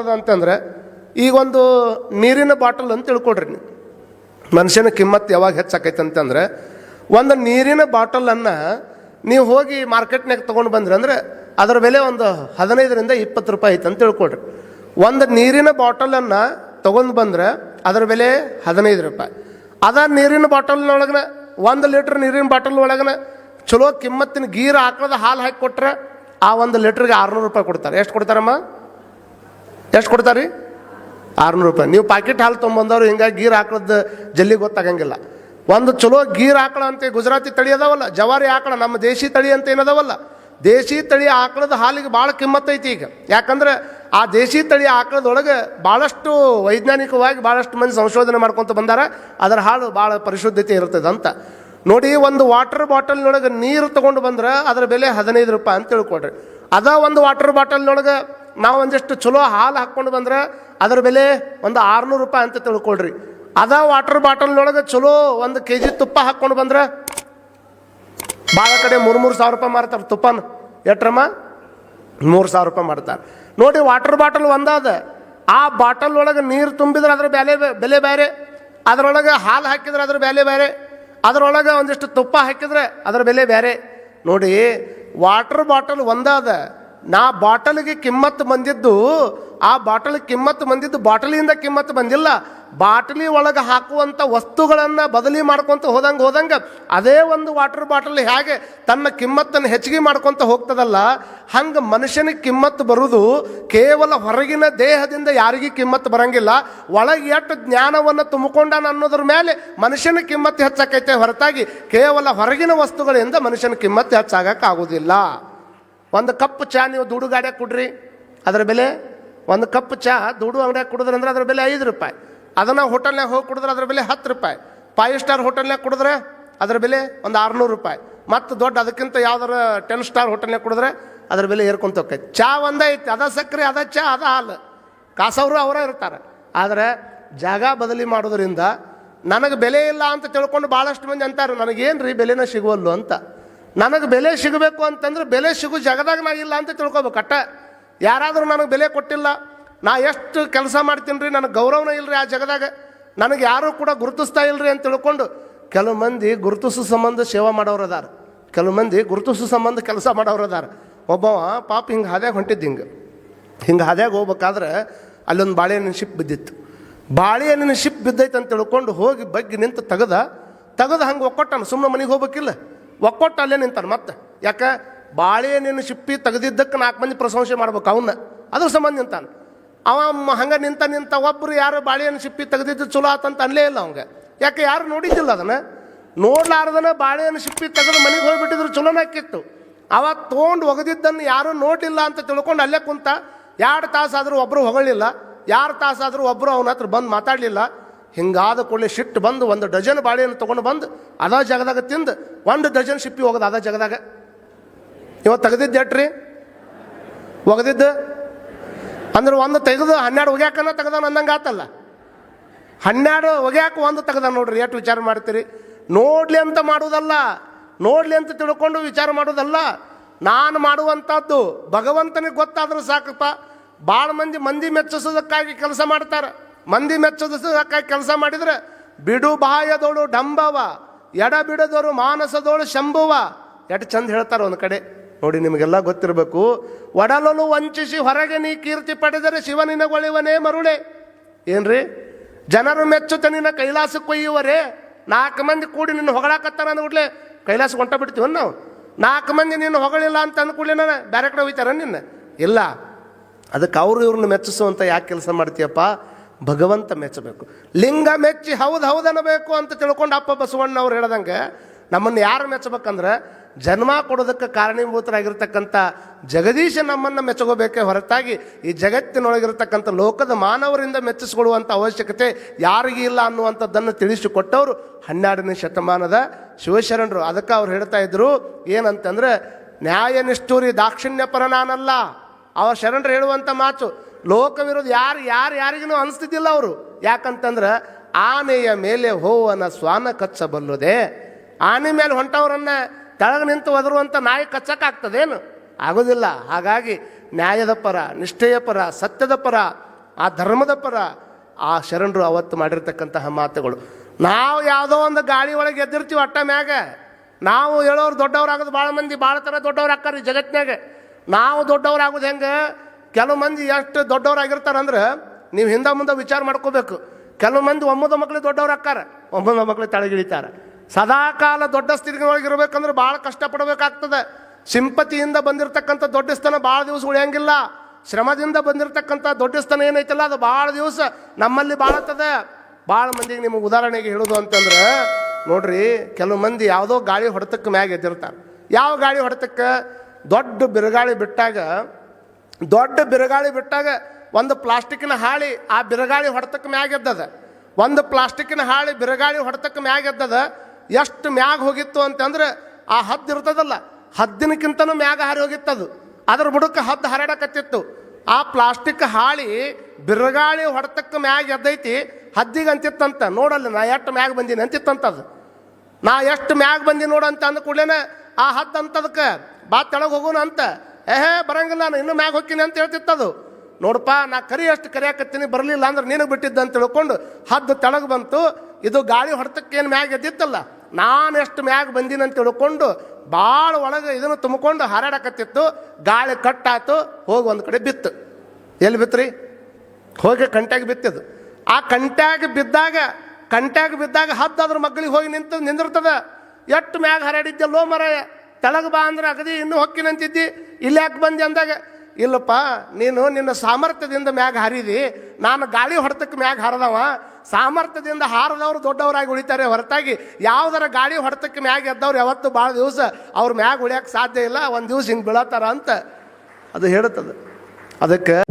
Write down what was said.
ಆಗ್ತದ ಅಂತಂದ್ರೆ, ಈಗೊಂದು ನೀರಿನ ಬಾಟಲ್ ಅಂತ ತಿಳ್ಕೊಡ್ರಿ ನೀವು. ಮನುಷ್ಯನ ಕಿಮ್ಮತ್ತು ಯಾವಾಗ ಹೆಚ್ಚಾಕೈತೆ ಅಂತಂದ್ರೆ, ಒಂದು ನೀರಿನ ಬಾಟಲನ್ನು ನೀವು ಹೋಗಿ ಮಾರ್ಕೆಟ್ನಾಗ ತೊಗೊಂಡು ಬಂದ್ರಿ ಅಂದ್ರೆ, ಅದರ ಬೆಲೆ ಒಂದು ಹದಿನೈದರಿಂದ ಇಪ್ಪತ್ತು ರೂಪಾಯಿ ಐತೆ ಅಂತ ತಿಳ್ಕೊಡ್ರಿ ಒಂದು ನೀರಿನ ಬಾಟಲನ್ನು ತೊಗೊಂಡು ಬಂದ್ರೆ, ಅದರ ಬೆಲೆ ಹದಿನೈದು ರೂಪಾಯಿ. ಅದ ನೀರಿನ ಬಾಟಲ್ನೊಳಗನ, ಒಂದು ಲೀಟ್ರ್ ನೀರಿನ ಬಾಟಲ್ ಒಳಗನ ಚಲೋ ಕಿಮ್ಮತ್ತಿನ ಗೀರ್ ಹಾಕೋದು ಹಾಲು ಹಾಕಿ ಕೊಟ್ರೆ, ಆ ಒಂದು ಲೀಟ್ರಿಗೆ ಆರುನೂರು ರೂಪಾಯಿ ಕೊಡ್ತಾರೆ. ಎಷ್ಟು ಕೊಡ್ತಾರಮ್ಮ? ಎಷ್ಟು ಕೊಡ್ತಾರೆ ಆರುನೂರು ರೂಪಾಯಿ. ನೀವು ಪಾಕೆಟ್ ಹಾಲು ತೊಗೊಂಬಂದವ್ರು ಹಿಂಗೆ ಗೀರ್ ಹಾಕಳದ ಜಲ್ದಿ ಗೊತ್ತಾಗಂಗಿಲ್ಲ. ಒಂದು ಚಲೋ ಗೀರ್ ಆಕಳ ಅಂತ ಗುಜರಾತಿ ತಳಿ ಅದಾವಲ್ಲ, ಜವಾರಿ ಆಕಳ ನಮ್ಮ ದೇಶಿ ತಳಿ ಅಂತ ಏನದಾವಲ್ಲ ದೇಶಿ ತಳಿ ಆಕಳದ ಹಾಲಿಗೆ ಭಾಳ ಕಿಮ್ಮತ್ತೈತಿ ಈಗ. ಯಾಕಂದ್ರೆ ಆ ದೇಶಿ ತಳಿ ಆಕಳದೊಳಗೆ ಭಾಳಷ್ಟು ವೈಜ್ಞಾನಿಕವಾಗಿ ಭಾಳಷ್ಟು ಮಂದಿ ಸಂಶೋಧನೆ ಮಾಡ್ಕೊತ ಬಂದಾರ, ಅದರ ಹಾಲು ಭಾಳ ಪರಿಶುದ್ಧತೆ ಇರ್ತದೆ ಅಂತ. ನೋಡಿ, ಒಂದು ವಾಟರ್ ಬಾಟಲ್ನೊಳಗೆ ನೀರು ತೊಗೊಂಡು ಬಂದ್ರೆ ಅದರ ಬೆಲೆ ಹದಿನೈದು ರೂಪಾಯಿ ಅಂತ ತಿಳ್ಕೊಡ್ರಿ ಅದ ಒಂದು ವಾಟರ್ ಬಾಟಲ್ನೊಳಗೆ ನಾವು ಒಂದಿಷ್ಟು ಚಲೋ ಹಾಲು ಹಾಕ್ಕೊಂಡು ಬಂದ್ರೆ ಅದರ ಬೆಲೆ ಒಂದು ಆರುನೂರು ರೂಪಾಯಿ ಅಂತ ತಿಳ್ಕೊಳ್ರಿ. ಅದ ವಾಟರ್ ಬಾಟಲ್ನೊಳಗೆ ಚಲೋ ಒಂದು ಕೆ ಜಿ ತುಪ್ಪ ಹಾಕ್ಕೊಂಡು ಬಂದ್ರೆ ಭಾಳ ಕಡೆ ಮೂರು ಮೂರು ಸಾವಿರ ರೂಪಾಯಿ ಮಾರ್ತಾರೆ ತುಪ್ಪನ. ಎಟ್ರಮ್ಮ? ಮೂರು ಸಾವಿರ ರೂಪಾಯಿ ಮಾಡ್ತಾರೆ ನೋಡಿ ವಾಟರ್ ಬಾಟಲ್ ಒಂದಾದ. ಆ ಬಾಟಲ್ ಒಳಗೆ ನೀರು ತುಂಬಿದ್ರೆ ಅದ್ರ ಬೆಲೆ ಬೆಲೆ ಬೇರೆ ಅದರೊಳಗೆ ಹಾಲು ಹಾಕಿದ್ರೆ ಅದ್ರ ಬೆಲೆ ಬೇರೆ ಅದರೊಳಗೆ ಒಂದಿಷ್ಟು ತುಪ್ಪ ಹಾಕಿದ್ರೆ ಅದ್ರ ಬೆಲೆ ಬೇರೆ ನೋಡಿ ವಾಟರ್ ಬಾಟಲ್ ಒಂದಾದ. ನಾ ಬಾಟಲಿಗೆ ಕಿಮ್ಮತ್ತು ಬಂದಿದ್ದು, ಆ ಬಾಟಲ್ ಕಿಮ್ಮತ್ತು ಬಂದಿದ್ದು ಬಾಟಲಿಯಿಂದ ಕಿಮ್ಮತ್ತು ಬಂದಿಲ್ಲ. ಬಾಟಲಿ ಒಳಗೆ ಹಾಕುವಂಥ ವಸ್ತುಗಳನ್ನು ಬದಲಿ ಮಾಡ್ಕೊತ ಹೋದಂಗೆ ಹೋದಂಗೆ ಅದೇ ಒಂದು ವಾಟರ್ ಬಾಟಲ್ ಹೇಗೆ ತನ್ನ ಕಿಮ್ಮತ್ತನ್ನು ಹೆಚ್ಚಿಗೆ ಮಾಡ್ಕೊತ ಹೋಗ್ತದಲ್ಲ, ಹಂಗೆ ಮನುಷ್ಯನಿಗೆ ಕಿಮ್ಮತ್ತು ಬರುವುದು ಕೇವಲ ಹೊರಗಿನ ದೇಹದಿಂದ ಯಾರಿಗೂ ಕಿಮ್ಮತ್ತು ಬರಂಗಿಲ್ಲ. ಒಳಗೆ ಎಷ್ಟು ಜ್ಞಾನವನ್ನು ತುಂಬಿಕೊಂಡಾನ ಅನ್ನೋದ್ರ ಮೇಲೆ ಮನುಷ್ಯನ ಕಿಮ್ಮತ್ತು ಹೆಚ್ಚಾಕೈತೆ ಹೊರತಾಗಿ ಕೇವಲ ಹೊರಗಿನ ವಸ್ತುಗಳಿಂದ ಮನುಷ್ಯನ ಕಿಮ್ಮತ್ತು ಹೆಚ್ಚಾಗಕ್ಕಾಗೋದಿಲ್ಲ ಒಂದು ಕಪ್ ಚಹಾ ನೀವು ದುಡು ಗಾಡಿಯಾಗ ಕುಡ್ರಿ, ಅದರ ಬೆಲೆ ಒಂದು ಕಪ್ ಚಹಾ ದುಡು ಅಂಗಡಿಯಾಗ ಕುಡಿದ್ರೆ ಅಂದ್ರೆ ಅದ್ರ ಬೆಲೆ ಐದು ರೂಪಾಯಿ. ಅದನ್ನು ಹೋಟೆಲ್ನಾಗ ಹೋಗಿ ಕುಡಿದ್ರೆ ಅದ್ರ ಬೆಲೆ ಹತ್ತು ರೂಪಾಯಿ. ಫೈವ್ ಸ್ಟಾರ್ ಹೋಟೆಲ್ನಾಗ ಕುಡಿದ್ರೆ ಅದ್ರ ಬೆಲೆ ಒಂದು ಆರುನೂರು ರೂಪಾಯಿ. ಮತ್ತು ದೊಡ್ಡ ಅದಕ್ಕಿಂತ ಯಾವ್ದಾರ ಟೆನ್ ಸ್ಟಾರ್ ಹೋಟೆಲ್ನಾಗ ಕುಡಿದ್ರೆ ಅದ್ರ ಬೆಲೆ ಏರ್ಕೊಂತ ಹೋಗ್ತೈತೆ ಚಹಾ ಒಂದೇ ಐತಿ, ಅದ ಸಕ್ಕರೆ ಅದ ಚಹಾ, ಅದ ಹಾಲು. ಕಾಸವರು ಅವರೇ ಇರ್ತಾರೆ. ಆದರೆ ಜಾಗ ಬದಲಿ ಮಾಡೋದ್ರಿಂದ ನನಗೆ ಬೆಲೆ ಇಲ್ಲ ಅಂತ ತಿಳ್ಕೊಂಡು ಭಾಳಷ್ಟು ಮಂದಿ ಅಂತಾರೆ ನನಗೇನು ರೀ ಬೆಲೆನ ಸಿಗುವಲ್ಲು ಅಂತ. ನನಗೆ ಬೆಲೆ ಸಿಗಬೇಕು ಅಂತಂದ್ರೆ ಬೆಲೆ ಸಿಗೋ ಜಗದಾಗ ನಾ ಇಲ್ಲ ಅಂತ ತಿಳ್ಕೊಬೇಕು. ಅಟ್ಟ ಯಾರಾದರೂ ನನಗೆ ಬೆಲೆ ಕೊಟ್ಟಿಲ್ಲ, ನಾ ಎಷ್ಟು ಕೆಲಸ ಮಾಡ್ತೀನಿ ರೀ, ನನಗೆ ಗೌರವನೇ ಇಲ್ಲರಿ ಆ ಜಗದಾಗ. ನನಗೆ ಯಾರೂ ಕೂಡ ಗುರುತಿಸ್ತಾ ಇಲ್ಲರಿ ಅಂತ ತಿಳ್ಕೊಂಡು ಕೆಲವು ಮಂದಿ ಗುರುತಿಸೋ ಸಂಬಂಧ ಸೇವಾ ಮಾಡೋರು ಅದಾರ. ಕೆಲವು ಮಂದಿ ಗುರುತಿಸೋ ಸಂಬಂಧ ಕೆಲಸ ಮಾಡೋರು ಅದಾರ. ಒಬ್ಬವ ಪಾಪ ಹಿಂಗೆ ಹಾದ್ಯಾಗ ಹೊಂಟಿದ್ದು ಹಿಂಗೆ. ಹಿಂಗೆ ಹಾದ್ಯಾಗ ಹೋಗ್ಬೇಕಾದ್ರೆ ಅಲ್ಲೊಂದು ಬಾಳೆಹಣ್ಣಿನ ಶಿಪ್ ಬಿದ್ದಿತ್ತು. ಬಾಳೆಹಣ್ಣಿನ ಶಿಪ್ ಬಿದ್ದೈತೆ ಅಂತ ತಿಳ್ಕೊಂಡು ಹೋಗಿ ಬಗ್ಗಿ ನಿಂತು ತೆಗೆದ, ತೆಗೆದು ಹಂಗೆ ಒಕ್ಕೊಟ್ಟನು ಸುಮ್ಮನೆ ಮನೆಗೆ ಹೋಗ್ಬೇಕಿಲ್ಲ. ಒಕ್ಕೊಟ್ಟು ಅಲ್ಲೇ ನಿಂತಾನೆ ಮತ್ತೆ. ಯಾಕೆ? ಬಾಳೆಹಣ್ಣಿನ ಶಿಪ್ಪಿ ತೆಗೆದಿದ್ದಕ್ಕೆ ನಾಲ್ಕು ಮಂದಿ ಪ್ರಶಂಸೆ ಮಾಡ್ಬೇಕು ಅವನ್ನ ಅದ್ರ ಸಂಬಂಧ ನಿಂತಾನೆ. ಅವ ಹಂಗೆ ನಿಂತ ನಿಂತ ಒಬ್ಬರು ಯಾರು ಬಾಳೆಹಣ್ಣು ಶಿಪ್ಪಿ ತೆಗೆದಿದ್ದು ಚಲೋ ಆತಂತ ಅನ್ಲೇ ಇಲ್ಲ ಅವಂಗೆ. ಯಾಕೆ ಯಾರು ನೋಡಿದ್ದಿಲ್ಲ ಅದನ್ನು? ನೋಡ್ಲಾರ್ದನ ಬಾಳೆಹಣ್ಣು ಶಿಪ್ಪಿ ತೆಗೆದು ಮನೆಗೆ ಹೋಗಿಬಿಟ್ಟಿದ್ರು ಚಲೋನ ಹಾಕಿತ್ತು ಅವ ತೊಗೊಂಡು ಒಗೆದಿದ್ದನ್ನು ಯಾರೂ ನೋಡಿಲ್ಲ ಅಂತ ತಿಳ್ಕೊಂಡು ಅಲ್ಲೇ ಕುಂತ ಎರಡು ತಾಸಾದರೂ ಒಬ್ಬರು ಹೊಗಳಿಲ್ಲ, ಯಾರು ತಾಸಾದರೂ ಒಬ್ಬರು ಅವನ ಹತ್ರ ಬಂದು ಮಾತಾಡಲಿಲ್ಲ ಹಿಂಗಾದ ಕೂಡಲೇ ಶಿಟ್ಟು ಬಂದು ಒಂದು ಡಜನ್ ಬಾಳೆಯನ್ನು ತೊಗೊಂಡು ಬಂದು ಅದ ಜಾಗದಾಗ ತಿಂದು ಒಂದು ಡಜನ್ ಶಿಪ್ಪಿ ಹೋಗೋದು ಅದ ಜಾಗದಾಗ. ಇವತ್ತು ತೆಗೆದಿದ್ದು ಎಟ್ರಿ? ಒಗೆದಿದ್ದು? ಅಂದ್ರೆ ಒಂದು ತೆಗೆದು ಹನ್ನೆರಡು ಒಗ್ಯಾಕನ ತೆಗ್ದಾನ ಅಂದಂಗೆ ಆತಲ್ಲ. ಹನ್ನೆರಡು ಒಗ್ಯಾಕ ಒಂದು ತೆಗ್ದ ನೋಡ್ರಿ, ಎಷ್ಟು ವಿಚಾರ ಮಾಡ್ತೀರಿ? ನೋಡಲಿ ಅಂತ ಮಾಡುವುದಲ್ಲ ನೋಡಲಿ ಅಂತ ತಿಳ್ಕೊಂಡು ವಿಚಾರ ಮಾಡೋದಲ್ಲ. ನಾನು ಮಾಡುವಂಥದ್ದು ಭಗವಂತನಿಗೆ ಗೊತ್ತಾದ್ರೆ ಸಾಕಪ್ಪ. ಭಾಳ ಮಂದಿ ಮಂದಿ ಮೆಚ್ಚಿಸೋದಕ್ಕಾಗಿ ಕೆಲಸ ಮಾಡ್ತಾರೆ. ಮಂದಿ ಮೆಚ್ಚದ ಕೆಲಸ ಮಾಡಿದ್ರೆ, ಬಿಡು ಬಾಯದೋಳು ಡಂಬವ, ಎಡ ಬಿಡದೋರು ಮಾನಸದೋಳು ಶಂಭುವ. ಎಟ್ ಚಂದ ಹೇಳ್ತಾರೆ ಒಂದು ಕಡೆ. ನೋಡಿ, ನಿಮಗೆಲ್ಲ ಗೊತ್ತಿರಬೇಕು ಒಡಲನು ವಂಚಿಸಿ ಹೊರಗೆ ನೀ ಕೀರ್ತಿ ಪಡೆದರೆ ಶಿವನಿನಗೊಳಿವನೇ ಮರುಳೆ. ಏನ್ರಿ? ಜನರು ಮೆಚ್ಚುತ್ತೆ ನಿನ್ನ ಕೈಲಾಸಕ್ಕೆ ಕೊಯ್ಯುವರೇ. ನಾಲ್ಕು ಮಂದಿ ಕೂಡಿ ನಿನ್ನ ಹೊಗಳಾಕತ್ತಾರ ಅಂದ್ಬಿಡ್ಲೆ ಕೈಲಾಸ ಹೊಂಟ ಬಿಡ್ತೀವ ನಾವು. ನಾಲ್ಕು ಮಂದಿ ನಿನ್ನ ಹೊಗಳಿಲ್ಲ ಅಂತ ಅಂದ್ಕೂಡ್ಲೆ ನಾನು ಬೇರೆ ಕಡೆ ಹೋಯ್ತಾರ ನಿನ್ನ? ಇಲ್ಲ. ಅದಕ್ಕೆ ಅವರು ಇವ್ರನ್ನ ಮೆಚ್ಚಿಸುವಂತ ಯಾಕೆ ಕೆಲಸ ಮಾಡ್ತೀಯಪ್ಪ? ಭಗವಂತ ಮೆಚ್ಚಬೇಕು. ಲಿಂಗ ಮೆಚ್ಚಿ ಹೌದು ಹೌದು ಅನ್ನಬೇಕು ಅಂತ ತಿಳ್ಕೊಂಡು ಅಪ್ಪ ಬಸವಣ್ಣ ಅವ್ರು ಹೇಳ್ದಂಗೆ, ನಮ್ಮನ್ನು ಯಾರು ಮೆಚ್ಚಬೇಕಂದ್ರೆ ಜನ್ಮ ಕೊಡೋದಕ್ಕೆ ಕಾರಣೀಭೂತರಾಗಿರ್ತಕ್ಕಂಥ ಜಗದೀಶ ನಮ್ಮನ್ನು ಮೆಚ್ಚಗೋಬೇಕೇ ಹೊರತಾಗಿ ಈ ಜಗತ್ತಿನೊಳಗಿರ್ತಕ್ಕಂಥ ಲೋಕದ ಮಾನವರಿಂದ ಮೆಚ್ಚಿಸಿಕೊಳ್ಳುವಂಥ ಅವಶ್ಯಕತೆ ಯಾರಿಗೂ ಇಲ್ಲ ಅನ್ನುವಂಥದ್ದನ್ನು ತಿಳಿಸಿಕೊಟ್ಟವರು ಹನ್ನೆರಡನೇ ಶತಮಾನದ ಶಿವಶರಣರು. ಅದಕ್ಕೆ ಅವ್ರು ಹೇಳ್ತಾ ಇದ್ರು, ಏನಂತಂದ್ರೆ ನ್ಯಾಯ ನಿಷ್ಠೂರಿ ದಾಕ್ಷಿಣ್ಯಪರ ನಾನಲ್ಲ. ಅವರ ಶರಣರು ಹೇಳುವಂಥ ಮಾತು ಲೋಕ ವಿರೋಧ ಯಾರು ಯಾರು ಯಾರಿಗೂ ಅನಿಸ್ತಿದ್ದಿಲ್ಲ ಅವರು. ಯಾಕಂತಂದ್ರೆ ಆನೆಯ ಮೇಲೆ ಹೋವನ ಸ್ವಾನ ಕಚ್ಚಬಲ್ಲದೆ ಆನೆ ಮೇಲೆ ಹೊಂಟವರನ್ನ ತೆಳಗೆ ನಿಂತು ಒದರುವಂಥ ನಾಯಿ ಕಚ್ಚಕ್ಕಾಗ್ತದೇನು ಆಗೋದಿಲ್ಲ. ಹಾಗಾಗಿ ನ್ಯಾಯದ ಪರ, ನಿಷ್ಠೆಯ ಪರ, ಸತ್ಯದ ಪರ, ಆ ಧರ್ಮದ ಪರ ಆ ಶರಣರು ಅವತ್ತು ಮಾಡಿರ್ತಕ್ಕಂತಹ ಮಾತುಗಳು. ನಾವು ಯಾವುದೋ ಒಂದು ಗಾಳಿ ಒಳಗೆ ಎದ್ದಿರ್ತೀವಿ ಅಟ್ಟ ಮ್ಯಾಗ. ನಾವು ಹೇಳೋರು ದೊಡ್ಡವರಾಗೋದು ಭಾಳ ಮಂದಿ ಭಾಳ ಥರ ದೊಡ್ಡವ್ರು ಆಕ್ಕಾರ ಈ ಜಗತ್ನಾಗ ನಾವು ದೊಡ್ಡವರಾಗೋದು ಹೆಂಗೆ? ಕೆಲವು ಮಂದಿ ಎಷ್ಟು ದೊಡ್ಡವರಾಗಿರ್ತಾರಂದ್ರೆ ನೀವು ಹಿಂದೆ ಮುಂದೆ ವಿಚಾರ ಮಾಡ್ಕೋಬೇಕು. ಕೆಲವು ಮಂದಿ ಒಮ್ಮದ ಮಕ್ಕಳು ದೊಡ್ಡವ್ರು ಆಕ್ಕಾರ ಒಮ್ಮದ ಮಕ್ಕಳು ಸದಾ ಸದಾಕಾಲ ದೊಡ್ಡ ಸ್ಥಿತಿಯೊಳಗೆ ಇರ್ಬೇಕಂದ್ರೆ ಭಾಳ ಕಷ್ಟಪಡಬೇಕಾಗ್ತದೆ. ಸಿಂಪತಿಯಿಂದ ಬಂದಿರತಕ್ಕಂಥ ದೊಡ್ಡ ಸ್ಥಾನ ಭಾಳ ದಿವಸ ಉಳಿಯಂಗಿಲ್ಲ. ಶ್ರಮದಿಂದ ಬಂದಿರತಕ್ಕಂಥ ದೊಡ್ಡ ಸ್ಥಾನ ಏನೈತಲ್ಲ, ಅದು ಭಾಳ ದಿವಸ ನಮ್ಮಲ್ಲಿ ಬಾಳತ್ತದೆ. ಭಾಳ ಮಂದಿಗೆ ನಿಮಗೆ ಉದಾಹರಣೆಗೆ ಹೇಳೋದು ಅಂತಂದ್ರೆ, ನೋಡ್ರಿ, ಕೆಲವು ಮಂದಿ ಯಾವುದೋ ಗಾಳಿ ಹೊಡೆತಕ್ಕೆ ಮ್ಯಾಗ ಎದ್ದಿರ್ತಾರೆ. ಯಾವ ಗಾಳಿ ಹೊಡೆತಕ್ಕೆ? ದೊಡ್ಡ ಬಿರುಗಾಳಿ ಬಿಟ್ಟಾಗ ದೊಡ್ಡ ಬಿರುಗಾಳಿ ಬಿಟ್ಟಾಗ ಒಂದು ಪ್ಲಾಸ್ಟಿಕ್ನ ಹಾಳಿ ಆ ಬಿರುಗಾಳಿ ಹೊಡೆತಕ್ಕೆ ಮ್ಯಾಗೆದ್ದದ ಒಂದು ಪ್ಲಾಸ್ಟಿಕ್ನ ಹಾಳಿ ಬಿರುಗಾಳಿ ಹೊಡೆತಕ್ಕೆ ಮ್ಯಾಗೆದ್ದದ ಎಷ್ಟು ಮ್ಯಾಗ ಹೋಗಿತ್ತು ಅಂತಂದ್ರೆ ಆ ಹದ್ದು ಇರ್ತದಲ್ಲ, ಹದ್ದಿನಕ್ಕಿಂತನೂ ಮ್ಯಾಗ ಹಾರಿ ಹೋಗಿತ್ತದು ಅದ್ರ ಬುಡಕ್ಕೆ ಹದ್ದು ಹರಡಕತ್ತಿತ್ತು. ಆ ಪ್ಲಾಸ್ಟಿಕ್ ಹಾಳಿ ಬಿರುಗಾಳಿ ಹೊಡೆತಕ್ಕೆ ಮ್ಯಾಗ ಎದ್ದೈತಿ, ಹದ್ದಿಗೆ ಅಂತಿತ್ತಂತ. ನೋಡಲ್ಲ, ನಾ ಎಷ್ಟು ಮ್ಯಾಗ ಬಂದೀನಿ ಅಂತಿತ್ತಂತದು ನಾ ಎಷ್ಟು ಮ್ಯಾಗ ಬಂದಿ ನೋಡಂತ ಅಂದ ಕೂಡಲೇನೆ ಆ ಹದ್ದು ಅಂತದಕ್ಕೆ, ಬಾ ತೆಳಗೆ ಹೋಗೋಣ ಅಂತ. ಏಹೇ, ಬರಂಗಿಲ್ಲ, ನಾನು ಇನ್ನೂ ಮ್ಯಾಗ ಹೋಗ್ತೀನಿ ಅಂತ ಹೇಳ್ತಿತ್ತದು. ನೋಡಪ್ಪ ನಾ ಕರಿ ಅಷ್ಟು ಕರಿಯಾಕತ್ತೀನಿ, ಬರಲಿಲ್ಲ ಅಂದ್ರೆ ನಿನಗೆ ಬಿಟ್ಟಿದ್ದ ಅಂತ ತಿಳ್ಕೊಂಡು ಹದ್ದು ತೆಳಗೆ ಬಂತು. ಇದು ಗಾಳಿ ಹೊಡೆತಕ್ಕೇನು ಮ್ಯಾಗ ಎದ್ದಿತ್ತಲ್ಲ, ನಾನು ಎಷ್ಟು ಮ್ಯಾಗ ಬಂದೀನಿ ಅಂತ ತಿಳ್ಕೊಂಡು ಭಾಳ ಒಳಗೆ ಇದನ್ನು ತುಂಬಿಕೊಂಡು ಹಾರಾಡಕತ್ತಿತ್ತು. ಗಾಳಿ ಕಟ್ಟಾತು ಹೋಗಿ ಒಂದು ಕಡೆ ಬಿತ್ತು. ಎಲ್ಲಿ ಬಿತ್ರಿ? ಹೋಗಿ ಕಂಟ್ಯಾಗ ಬಿತ್ತಿದ್ದು. ಆ ಕಂಟ್ಯಾಗ ಬಿದ್ದಾಗ ಕಂಟ್ಯಾಗ ಬಿದ್ದಾಗ ಹದ್ದು ಅದ್ರ ಮಗ್ಳಿಗೆ ಹೋಗಿ ನಿಂತು ನಿಂದಿರ್ತದೆ. ಎಷ್ಟು ಮ್ಯಾಗ ಲೋ ಮರ. ತೆಳಗ್ ಬಾ ಅಂದ್ರೆ ಅಗದಿ ಇನ್ನೂ ಹೊಕ್ಕಿನಂತಿದ್ದಿ. ಇಲ್ಲಿ ಯಾಕೆ ಬಂದೆ ಅಂದಾಗ, ಇಲ್ಲಪ್ಪ, ನೀನು ನಿನ್ನ ಸಾಮರ್ಥ್ಯದಿಂದ ಮ್ಯಾಗ ಹರಿದಿ. ನಾನು ಗಾಳಿ ಹೊಡೆತಕ್ಕೆ ಮ್ಯಾಗ ಹಾರದವ. ಸಾಮರ್ಥ್ಯದಿಂದ ಹಾರದವ್ರು ದೊಡ್ಡವರಾಗಿ ಉಳಿತಾರೆ. ಹೊರತಾಗಿ ಯಾವ್ದಾರ ಗಾಳಿ ಹೊಡೆತಕ್ಕೆ ಮ್ಯಾಗ ಎದ್ದವ್ರು ಯಾವತ್ತು ಭಾಳ ದಿವಸ ಅವ್ರ ಮ್ಯಾಗ ಉಳಿಯಕ್ಕೆ ಸಾಧ್ಯ ಇಲ್ಲ. ಒಂದು ದಿವಸ ಹಿಂಗೆ ಬೀಳತ್ತಾರ ಅಂತ ಅದು ಹೇಳುತ್ತದೆ. ಅದಕ್ಕೆ